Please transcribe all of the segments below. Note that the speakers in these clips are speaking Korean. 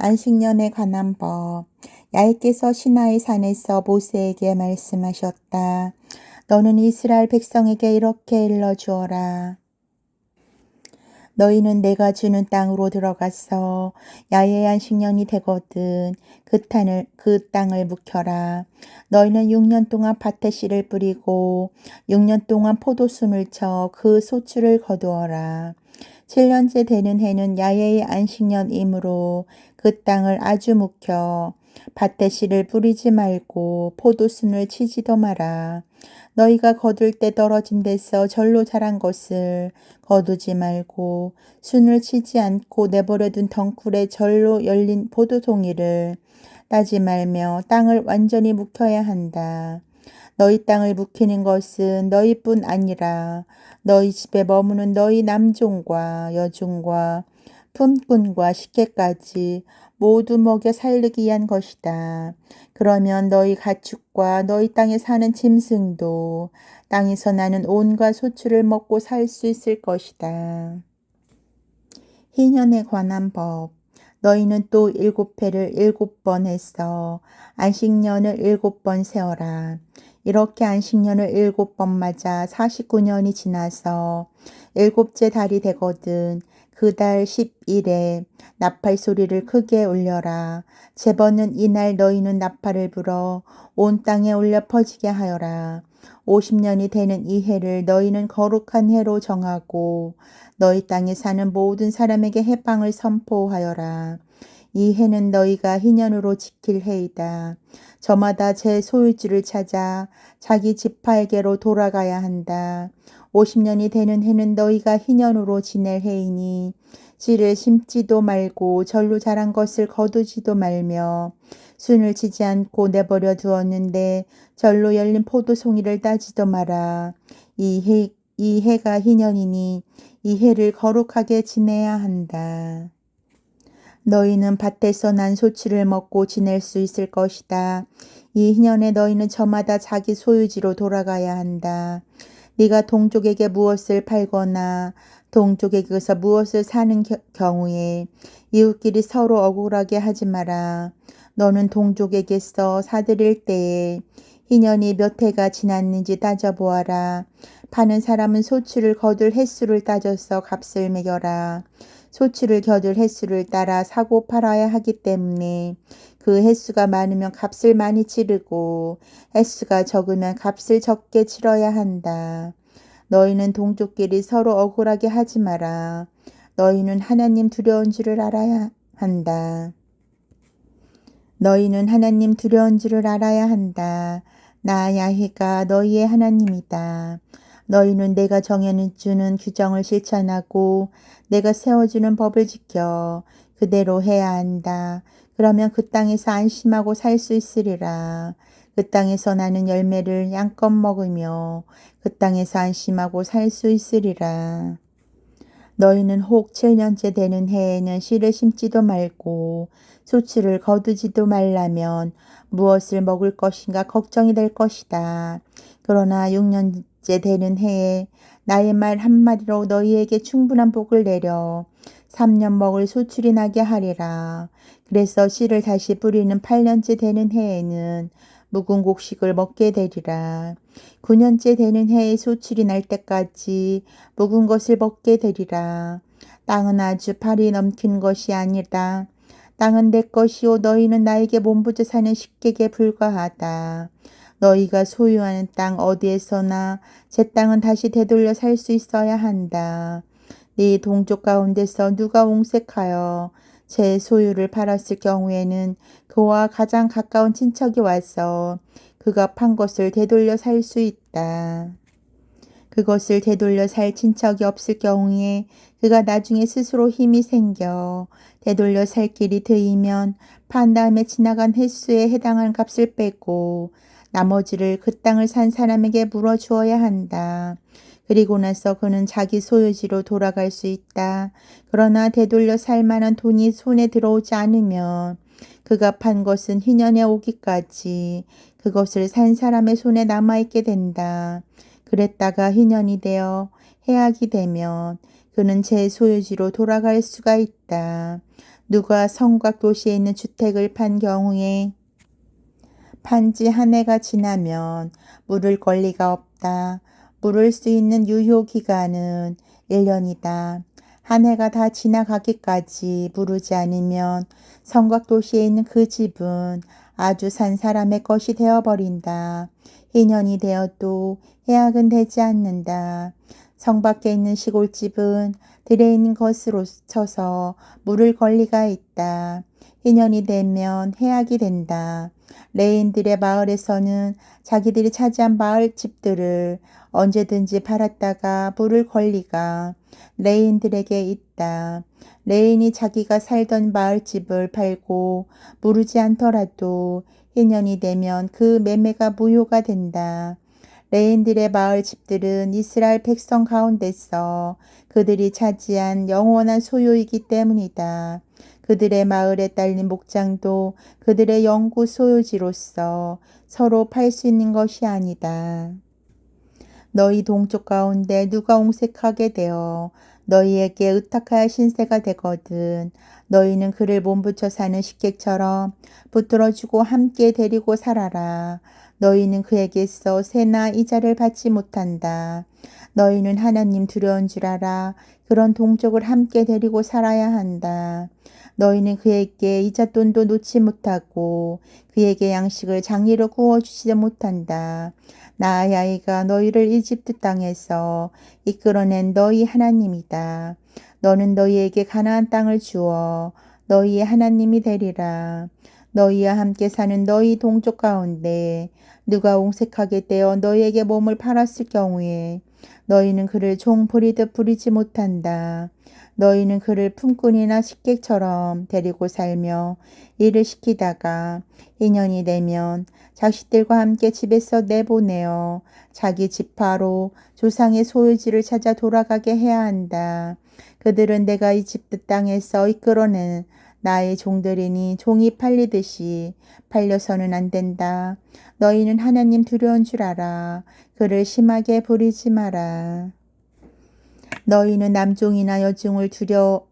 안식년에 관한 법. 야훼께서 시나이 산에서 모세에게 말씀하셨다. 너는 이스라엘 백성에게 이렇게 일러 주어라. 너희는 내가 주는 땅으로 들어가서 야외 안식년이 되거든 그 땅을 그 땅을 묵혀라. 너희는 6년 동안 밭에 씨를 뿌리고 6년 동안 포도순을 쳐 그 소출을 거두어라. 7년째 되는 해는 야외의 안식년이므로 그 땅을 아주 묵혀 밭에 씨를 뿌리지 말고 포도순을 치지도 마라. 너희가 거둘 때 떨어진 데서 절로 자란 것을 거두지 말고 순을 치지 않고 내버려둔 덩굴에 절로 열린 포도송이를 따지 말며 땅을 완전히 묵혀야 한다. 너희 땅을 묵히는 것은 너희뿐 아니라 너희 집에 머무는 너희 남종과 여종과 품꾼과 식객까지 모두 먹여 살리기 위한 것이다. 그러면 너희 가축과 너희 땅에 사는 짐승도 땅에서 나는 온갖 소출을 먹고 살 수 있을 것이다. 희년에 관한 법. 너희는 또 일곱 해를 일곱 번 했어. 안식년을 일곱 번 세어라. 이렇게 안식년을 일곱 번 맞아 49년이 지나서 일곱째 달이 되거든. 그 달 10일에 나팔 소리를 크게 울려라. 제번은 이날 너희는 나팔을 불어 온 땅에 울려 퍼지게 하여라. 50년이 되는 이 해를 너희는 거룩한 해로 정하고 너희 땅에 사는 모든 사람에게 해방을 선포하여라. 이 해는 너희가 희년으로 지킬 해이다. 저마다 제 소유지를 찾아 자기 지파에게로 돌아가야 한다. 50년이 되는 해는 너희가 희년으로 지낼 해이니 씨를 심지도 말고 절로 자란 것을 거두지도 말며 순을 치지 않고 내버려 두었는데 절로 열린 포도송이를 따지도 마라. 이 해, 이 해가 희년이니 이 해를 거룩하게 지내야 한다. 너희는 밭에서 난 소치를 먹고 지낼 수 있을 것이다. 이 희년에 너희는 저마다 자기 소유지로 돌아가야 한다. 네가 동족에게 무엇을 팔거나 동족에게서 무엇을 사는 경우에 이웃끼리 서로 억울하게 하지 마라. 너는 동족에게서 사들일 때에 희년이 몇 해가 지났는지 따져보아라. 파는 사람은 소치를 거둘 횟수를 따져서 값을 매겨라. 소치를 겨둘 횟수를 따라 사고 팔아야 하기 때문에 그 횟수가 많으면 값을 많이 치르고 횟수가 적으면 값을 적게 치러야 한다. 너희는 동족끼리 서로 억울하게 하지 마라. 너희는 하나님 두려운 줄을 알아야 한다. 너희는 하나님 두려운 줄을 알아야 한다. 나 야훼가 너희의 하나님이다. 너희는 내가 정해주는 규정을 실천하고 내가 세워주는 법을 지켜 그대로 해야 한다. 그러면 그 땅에서 안심하고 살 수 있으리라. 그 땅에서 나는 열매를 양껏 먹으며 그 땅에서 안심하고 살 수 있으리라. 너희는 혹 7년째 되는 해에는 씨를 심지도 말고 수치를 거두지도 말라면 무엇을 먹을 것인가 걱정이 될 것이다. 그러나 6년 째 되는 해에 나의 말 한마디로 너희에게 충분한 복을 내려 3년 먹을 소출이 나게 하리라. 그래서 씨를 다시 뿌리는 8년째 되는 해에는 묵은 곡식을 먹게 되리라. 9년째 되는 해에 소출이 날 때까지 묵은 것을 먹게 되리라. 땅은 아주 팔이 넘긴 것이 아니다. 땅은 내 것이요 너희는 나에게 몸부져 사는 식객에 불과하다. 너희가 소유하는 땅 어디에서나 제 땅은 다시 되돌려 살 수 있어야 한다. 네 동족 가운데서 누가 옹색하여 제 소유를 팔았을 경우에는 그와 가장 가까운 친척이 와서 그가 판 것을 되돌려 살 수 있다. 그것을 되돌려 살 친척이 없을 경우에 그가 나중에 스스로 힘이 생겨 되돌려 살 길이 트이면 판 다음에 지나간 횟수에 해당한 값을 빼고 나머지를 그 땅을 산 사람에게 물어 주어야 한다. 그리고 나서 그는 자기 소유지로 돌아갈 수 있다. 그러나 되돌려 살 만한 돈이 손에 들어오지 않으면 그가 판 것은 희년에 오기까지 그것을 산 사람의 손에 남아있게 된다. 그랬다가 희년이 되어 해악이 되면 그는 제 소유지로 돌아갈 수가 있다. 누가 성곽 도시에 있는 주택을 판 경우에 판지 한 해가 지나면 물을 권리가 없다. 물을 수 있는 유효 기간은 1년이다. 한 해가 다 지나가기까지 부르지 않으면 성곽 도시에 있는 그 집은 아주 산 사람의 것이 되어버린다. 희년이 되어도 해악은 되지 않는다. 성 밖에 있는 시골집은 들에 있는 것으로 쳐서 물을 권리가 있다. 희년이 되면 해악이 된다. 레인들의 마을에서는 자기들이 차지한 마을 집들을 언제든지 팔았다가 물을 권리가 레인들에게 있다. 레인이 자기가 살던 마을 집을 팔고 무르지 않더라도 희년이 되면 그 매매가 무효가 된다. 레인들의 마을 집들은 이스라엘 백성 가운데서 그들이 차지한 영원한 소유이기 때문이다. 그들의 마을에 딸린 목장도 그들의 영구 소유지로서 서로 팔 수 있는 것이 아니다. 너희 동쪽 가운데 누가 옹색하게 되어 너희에게 의탁하여 신세가 되거든. 너희는 그를 몸붙여 사는 식객처럼 붙들어주고 함께 데리고 살아라. 너희는 그에게서 세나 이자를 받지 못한다. 너희는 하나님 두려운 줄 알아. 그런 동족을 함께 데리고 살아야 한다. 너희는 그에게 이자돈도 놓지 못하고 그에게 양식을 장리로 구워주지 못한다. 나 야이가 너희를 이집트 땅에서 이끌어낸 너희 하나님이다. 너는 너희에게 가나안 땅을 주어 너희의 하나님이 되리라. 너희와 함께 사는 너희 동족 가운데 누가 옹색하게 되어 너희에게 몸을 팔았을 경우에 너희는 그를 종 부리듯 부리지 못한다. 너희는 그를 품꾼이나 식객처럼 데리고 살며 일을 시키다가 인연이 되면 자식들과 함께 집에서 내보내어 자기 지파로 조상의 소유지를 찾아 돌아가게 해야 한다. 그들은 내가 이집트 땅에서 이끌어낸 나의 종들이니 종이 팔리듯이 팔려서는 안 된다. 너희는 하나님 두려운 줄 알아. 그를 심하게 부리지 마라. 너희는 남종이나 여종을 두려,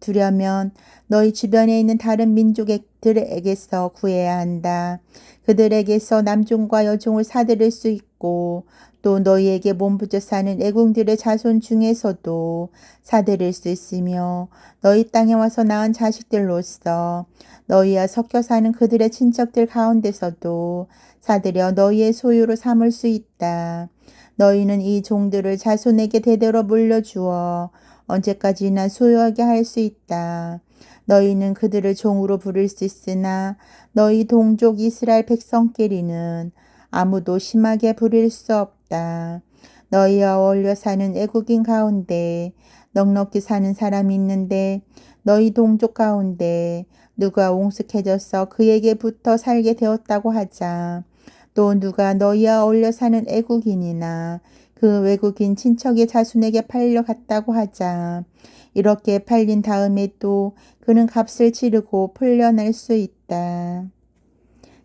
두려면 너희 주변에 있는 다른 민족들에게서 구해야 한다. 그들에게서 남종과 여종을 사들일 수 있고 또 너희에게 몸부져 사는 애궁들의 자손 중에서도 사들일 수 있으며 너희 땅에 와서 낳은 자식들로서 너희와 섞여 사는 그들의 친척들 가운데서도 사들여 너희의 소유로 삼을 수 있다. 너희는 이 종들을 자손에게 대대로 물려주어 언제까지나 소유하게 할 수 있다. 너희는 그들을 종으로 부를 수 있으나 너희 동족 이스라엘 백성끼리는 아무도 심하게 부릴 수 없다. 너희와 어울려 사는 애국인 가운데 넉넉히 사는 사람이 있는데 너희 동족 가운데 누가 옹숙해져서 그에게 붙어 살게 되었다고 하자. 또 누가 너희와 어울려 사는 애국인이나 그 외국인 친척의 자손에게 팔려갔다고 하자. 이렇게 팔린 다음에 또 그는 값을 치르고 풀려날 수 있다.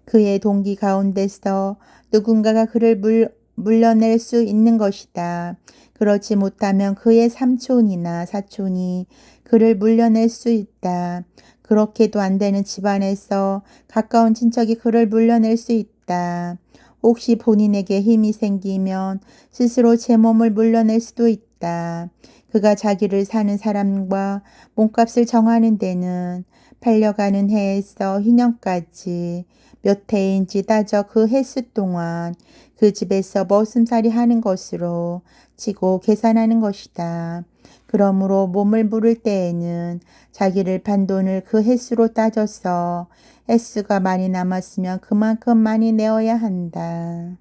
그의 동기 가운데서 누군가가 그를 물, 물려낼 수 있는 것이다. 그렇지 못하면 그의 삼촌이나 사촌이 그를 물려낼 수 있다. 그렇게도 안 되는 집안에서 가까운 친척이 그를 물려낼 수 있다. 혹시 본인에게 힘이 생기면 스스로 제 몸을 물려낼 수도 있다. 그가 자기를 사는 사람과 몸값을 정하는 데는 팔려가는 해에서 희년까지 몇 해인지 따져 그 횟수 동안 그 집에서 머슴살이 하는 것으로 치고 계산하는 것이다. 그러므로 몸을 물을 때에는 자기를 판 돈을 그 횟수로 따져서 횟수가 많이 남았으면 그만큼 많이 내어야 한다.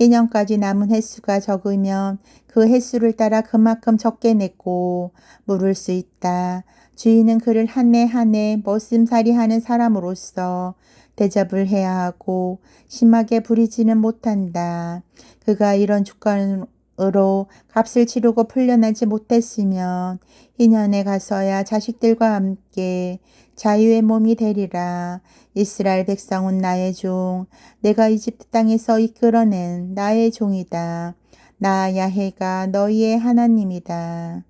2년까지 남은 횟수가 적으면 그 횟수를 따라 그만큼 적게 냈고 물을 수 있다. 주인은 그를 한 해 한 해 머슴살이 하는 사람으로서 대접을 해야 하고 심하게 부리지는 못한다. 그가 이런 주권 으로 값을 치르고 풀려나지 못했으면 희년에 가서야 자식들과 함께 자유의 몸이 되리라. 이스라엘 백성은 나의 종, 내가 이집트 땅에서 이끌어낸 나의 종이다. 나 야해가 너희의 하나님이다.